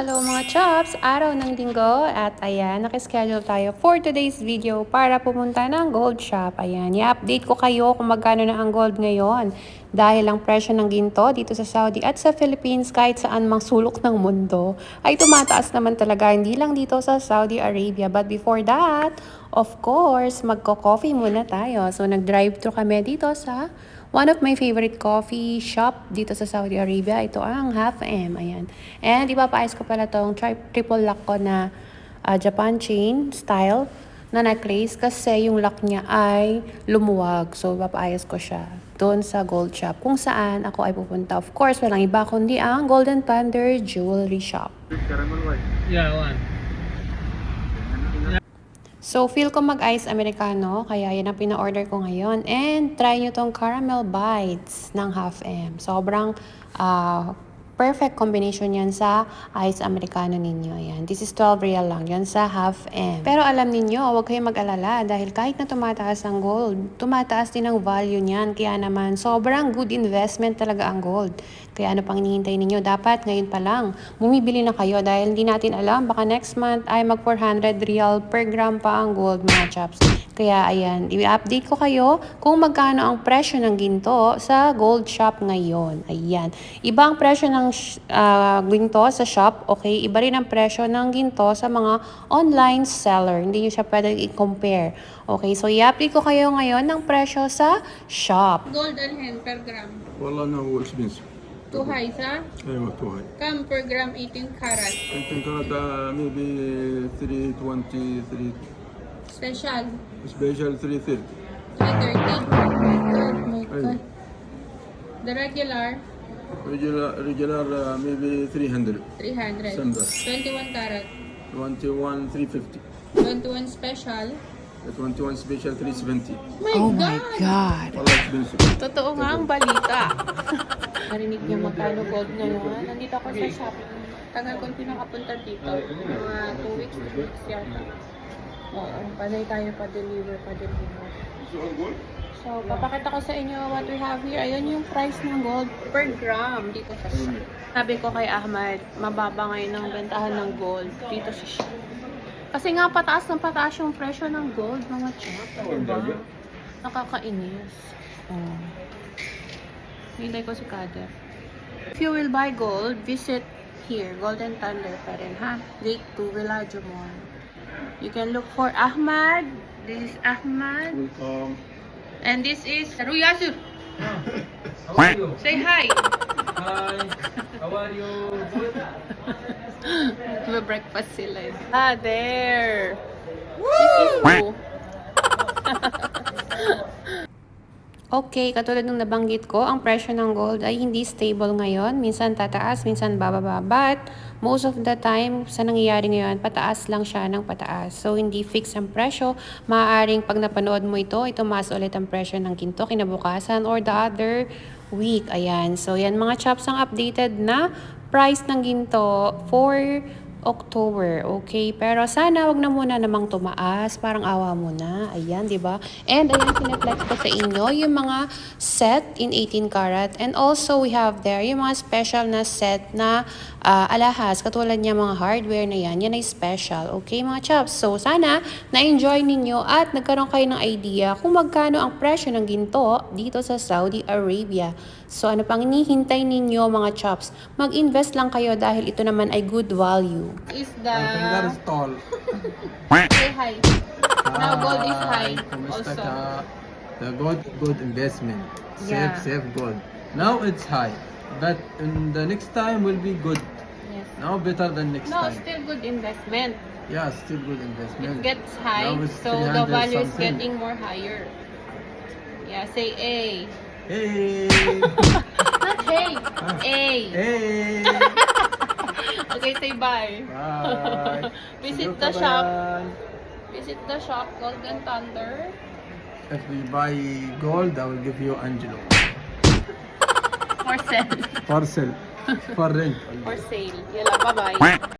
Hello mga chops! Araw ng linggo at ayan, nakischedule tayo for today's video para pumunta ng gold shop. Ayan, i-update ko kayo kung magkano na ang gold ngayon. Dahil ang presyo ng ginto dito sa Saudi at sa Philippines kahit saan mang sulok ng mundo ay tumataas naman talaga hindi lang dito sa Saudi Arabia. But before that, of course, magko-coffee muna tayo. So nag-drive-thru kami dito sa One of my favorite coffee shop dito sa Saudi Arabia, ito ang Half M. Ayan. And ipapaayos ko pala tong tri- triple lock ko na ah, Japan chain style na necklace kasi yung lock niya ay lumuwag. So, ipapaayos ko siya doon sa gold shop kung saan ako ay pupunta. Of course, walang iba kundi ang Golden Thunder Jewelry Shop. Yeah, one. So, feel ko mag-ice americano, kaya yan ang pina-order ko ngayon. And try nyo tong caramel bites ng half M. Sobrang ah, perfect combination yan sa ice americano ninyo. Ayan. This is 12 real lang yan sa half M. Pero alam ninyo, huwag kayong mag-alala dahil kahit na tumataas ang gold, tumataas din ang value niyan. Kaya naman, sobrang good investment talaga ang gold. Kaya ano pang hinihintay ninyo? Dapat ngayon pa lang, bumibili na kayo dahil hindi natin alam, baka next month ay mag 400 real per gram pa ang gold mga chaps. Kaya ayan, i-update ko kayo kung magkano ang presyo ng ginto sa gold shop ngayon. Ayan. Iba ang presyo ng ng uh, ah, ginto sa shop, okay, iba rin ang presyo ng ginto sa mga online seller. Hindi nyo siya pwede i-compare. Okay, so i-apply ko kayo ngayon ng presyo sa shop. Golden hen per gram. Wala na all expense. Too high, sa? Ayun, too high. Come per gram 18 karat. 18 karat, uh, maybe 320, 3... Special. Special 330. 330? Oh. The regular? Regular, regular uh, maybe 300. 300. Sandal. 21 karat. 21, 350. 21 special. 21 special, 370. My oh my God! Wala. Totoo nga ang balita. Narinig niyo magkano gold ngayon. Nandito ako sa shopping. Tagal kong pinakapunta dito. Mga 2 weeks, 3 weeks yata. Oo, panay tayo pa-deliver, pa-deliver. Is it on gold? So, papakita ko sa inyo what we have here. Ayun yung price ng gold per gram dito sa shop. Sabi ko kay Ahmad, mababa ngayon ang bentahan ng gold dito sa shop. Kasi nga pataas ng pataas yung presyo ng gold, mga chop. Diba? Nakakainis. Oh. Hintay ko si Kader. If you will buy gold, visit here, Golden Thunder pa rin, ha? Gate 2, Villaggio Mall. You can look for Ahmad. This is Ahmad. welcome And this is Ruyasur. How are you? Say hi. Hi. How are you? Good. Mag-breakfast sila. Ah, there. Who? Okay, katulad ng nabanggit ko, ang presyo ng gold ay hindi stable ngayon. Minsan tataas, minsan bababa. But most of the time, sa nangyayari ngayon, pataas lang siya ng pataas. So, hindi fix ang presyo. Maaaring pag napanood mo ito, ito mas ulit ang presyo ng ginto kinabukasan or the other week. Ayan. So, yan mga chops ang updated na price ng ginto for October, okay? Pero sana wag na muna namang tumaas, parang awa mo na. Ayan, 'di ba? And ayan pineflex ko sa inyo yung mga set in 18 karat and also we have there yung mga special na set na ah, alahas, katulad niya mga hardware na yan, yan ay special, okay mga chaps? So sana na-enjoy ninyo at nagkaroon kayo ng idea kung magkano ang presyo ng ginto dito sa Saudi Arabia. So ano pang hinihintay ninyo mga chops? Mag-invest lang kayo dahil ito naman ay good value. Is the... finger is tall Say hi. Now gold is high also. Mustaka, the gold good investment. Yeah. Save save gold. Now it's high, but in the next time will be good. Yes. Now better than next time. No, time. still good investment. Yeah, still good investment. It investment. gets high, Now it's so the 300 value is something. getting more higher. Yeah, say A. Hey, Not hey. Ah. A. hey. Okay, say bye. Bye. Visit the shop. Visit the shop, Golden Thunder. If we buy gold, I will give you Angelo. For sale. For sale. For rent. For sale. Yala, bye-bye.